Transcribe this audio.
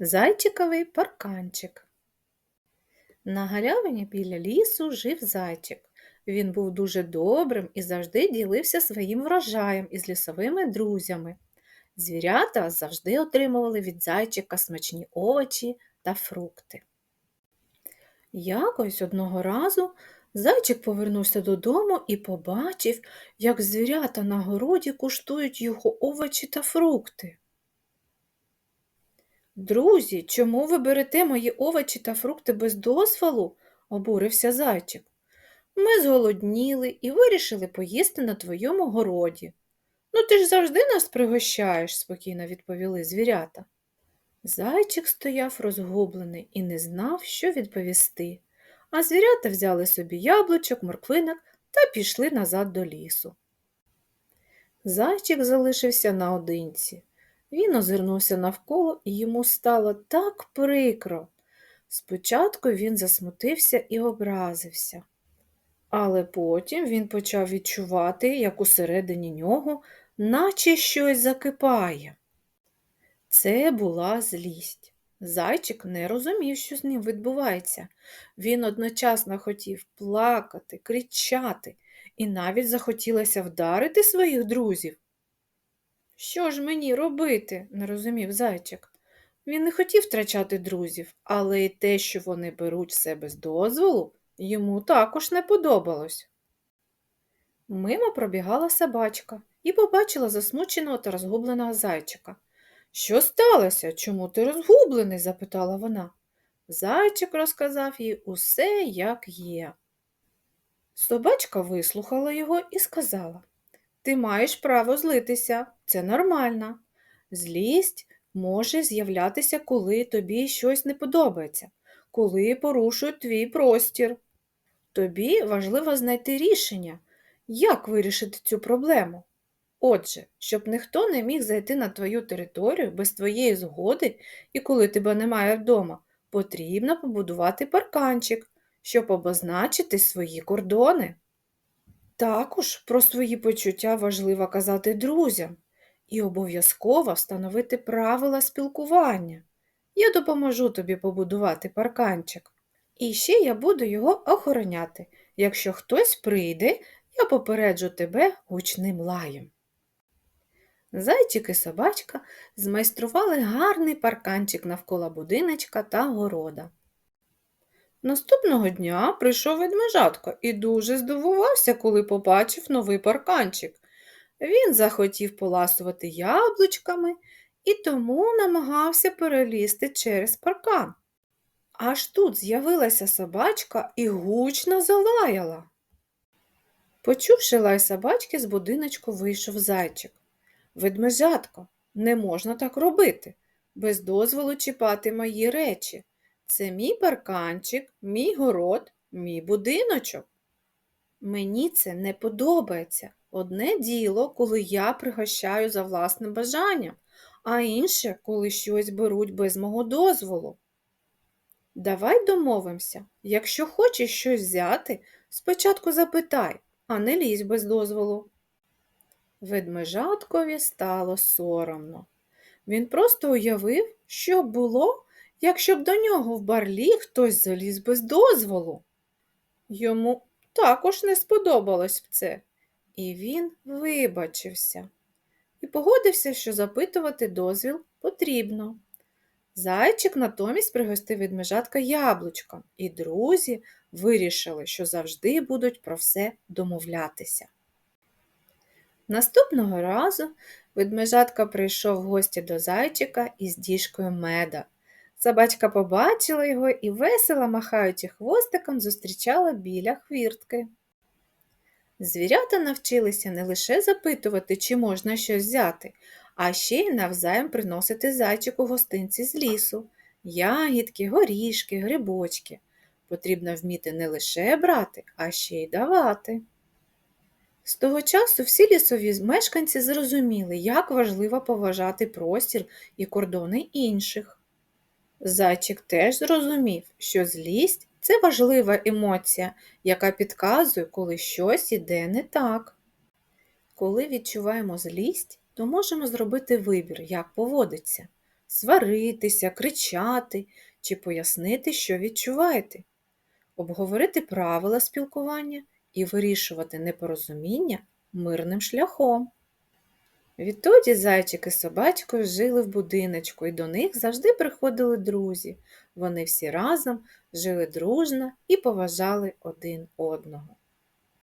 Зайчиковий парканчик. На галявині біля лісу жив зайчик. Він був дуже добрим і завжди ділився своїм врожаєм із лісовими друзями. Звірята завжди отримували від зайчика смачні овочі та фрукти. Якось одного разу зайчик повернувся додому і побачив, як звірята на городі куштують його овочі та фрукти. Друзі, чому ви берете мої овочі та фрукти без дозволу? обурився зайчик. Ми зголодніли і вирішили поїсти на твоєму городі. Ну, ти ж завжди нас пригощаєш, спокійно відповіли звірята. Зайчик стояв розгублений і не знав, що відповісти, а звірята взяли собі яблучок, морквинок та пішли назад до лісу. Зайчик залишився наодинці. Він озирнувся навколо і йому стало так прикро. Спочатку він засмутився і образився, але потім він почав відчувати, як усередині нього наче щось закипає. Це була злість. Зайчик не розумів, що з ним відбувається. Він одночасно хотів плакати, кричати і навіть захотілося вдарити своїх друзів. Що ж мені робити? не розумів зайчик. Він не хотів втрачати друзів, але й те, що вони беруть все без дозволу, йому також не подобалось. Мимо пробігала собачка і побачила засмученого та розгубленого зайчика. Що сталося? Чому ти розгублений? запитала вона. Зайчик розказав їй усе, як є. Собачка вислухала його і сказала Ти маєш право злитися, це нормально. Злість може з'являтися, коли тобі щось не подобається, коли порушують твій простір. Тобі важливо знайти рішення, як вирішити цю проблему. Отже, щоб ніхто не міг зайти на твою територію без твоєї згоди і коли тебе немає вдома, потрібно побудувати парканчик, щоб обозначити свої кордони. Також про свої почуття важливо казати друзям і обов'язково встановити правила спілкування. Я допоможу тобі побудувати парканчик. І ще я буду його охороняти. Якщо хтось прийде, я попереджу тебе гучним лаєм. Зайчик і собачка змайстрували гарний парканчик навколо будиночка та города. Наступного дня прийшов ведмежатко і дуже здивувався, коли побачив новий парканчик. Він захотів поласувати яблучками і тому намагався перелізти через паркан. Аж тут з'явилася собачка і гучно залаяла. Почувши лай собачки, з будиночку вийшов зайчик. Ведмежатко, не можна так робити, без дозволу чіпати мої речі. Це мій парканчик, мій город, мій будиночок. Мені це не подобається. Одне діло, коли я пригощаю за власним бажанням, а інше, коли щось беруть без мого дозволу. Давай домовимося, якщо хочеш щось взяти, спочатку запитай, а не лізь без дозволу. Ведмежаткові стало соромно. Він просто уявив, що було, якщо б до нього в барлі хтось заліз без дозволу. Йому також не сподобалось б це, і він вибачився і погодився, що запитувати дозвіл потрібно. Зайчик натомість пригостив ведмежатка яблучком, і друзі вирішили, що завжди будуть про все домовлятися. Наступного разу ведмежатка прийшов в гості до зайчика із діжкою меда. Собачка побачила його і, весело махаючи хвостиком, зустрічала біля хвіртки. Звірята навчилися не лише запитувати, чи можна щось взяти, а ще й навзаєм приносити зайчику гостинці з лісу, ягідки, горішки, грибочки. Потрібно вміти не лише брати, а ще й давати. З того часу всі лісові мешканці зрозуміли, як важливо поважати простір і кордони інших. Зайчик теж зрозумів, що злість це важлива емоція, яка підказує, коли щось іде не так. Коли відчуваємо злість, то можемо зробити вибір, як поводиться сваритися, кричати чи пояснити, що відчуваєте, обговорити правила спілкування і вирішувати непорозуміння мирним шляхом. Відтоді зайчик із собачкою жили в будиночку, і до них завжди приходили друзі. Вони всі разом жили дружно і поважали один одного.